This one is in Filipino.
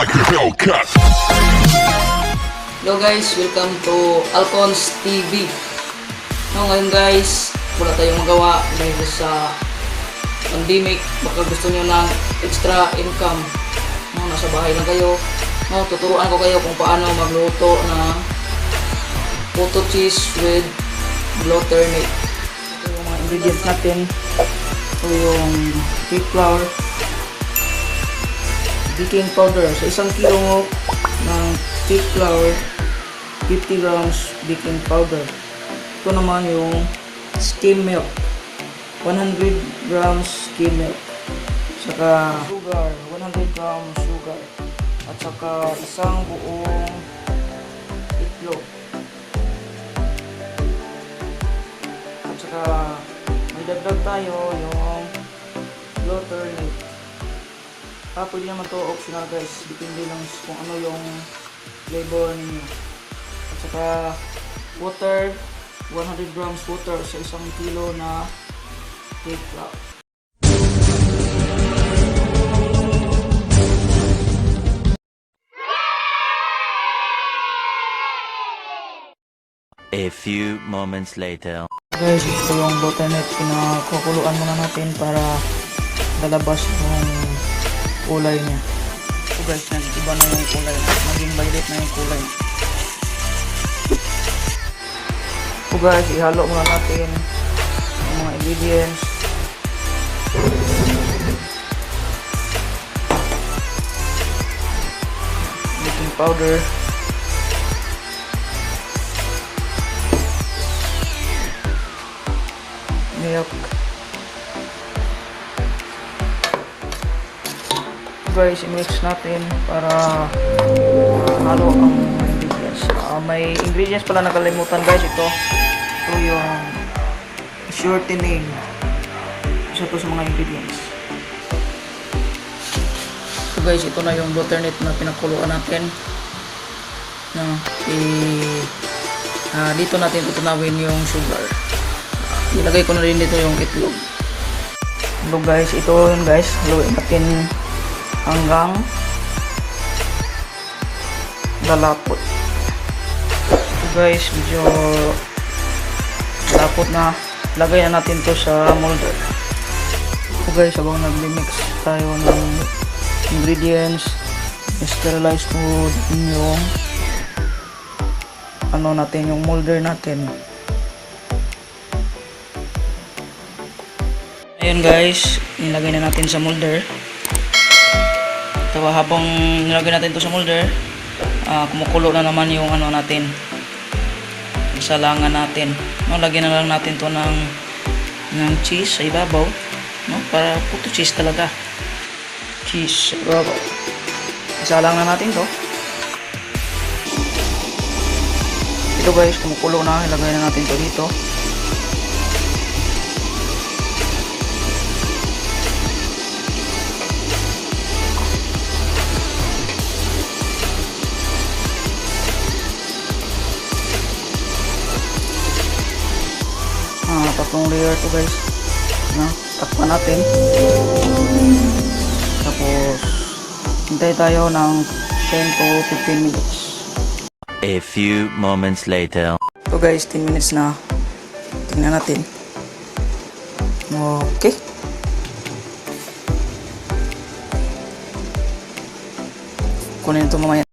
like a Hellcat. Hello guys, welcome to Alcons TV. No, ngayon guys, wala tayong magawa dahil sa pandemic. Baka gusto nyo ng extra income. No, nasa bahay lang kayo. No, tuturuan ko kayo kung paano magluto ng puto cheese with blotter meat. Ito yung mga ingredients natin. Ito yung wheat flour, baking powder. Sa isang kilo ng wheat flour, 50 grams baking powder. Ito naman yung skim milk. 100 grams skim milk. Saka sugar, 100 grams sugar. At saka isang buong itlog. At saka may dagdag tayo yung blotter milk. Ah, pwede naman to optional guys. Depende lang kung ano yung flavor ninyo. At saka water, 100 grams water sa isang kilo na cake flour. A few moments later. Guys, ito yung butternet. Pinakukuluan muna natin para lalabas yung kulay niya. So guys, nag-iba na yung kulay. Naging violet na yung kulay. So guys, ihalo muna natin yung mga ingredients. Baking powder. milk. Guys, i-mix natin para halo ang ingredients. Ah, may ingredients pala nakalimutan guys ito. Ito yung shortening. Isa to sa mga ingredients. So guys, ito na yung butternut na pinakuluan natin. No, i ah, dito natin tutunawin yung sugar. Ilagay ko na rin dito yung itlog. Hello guys, ito yun guys. Haluin natin hanggang lalapot. So guys, medyo lapot na. Lagay na natin to sa molder. So guys, habang nagli-mix tayo ng ingredients, sterilize din yung ano natin, yung molder natin. Ayun guys, nilagay na natin sa molder. Tawa habang nilagay natin to sa molder, ah, kumukulo na naman yung ano natin. Yung salangan natin. No, lagyan na lang natin to ng ng cheese sa ibabaw, no? Para puto cheese talaga. Cheese sa ibabaw. Isalang na natin to. Ito guys, kumukulo na. Ilagay na natin to dito. Tatlong layer to guys. No? Takpan natin. Tapos, hintay tayo ng 10 to 15 minutes. A few moments later. So guys, 10 minutes na. Tingnan natin. Okay. Kunin ito mamaya.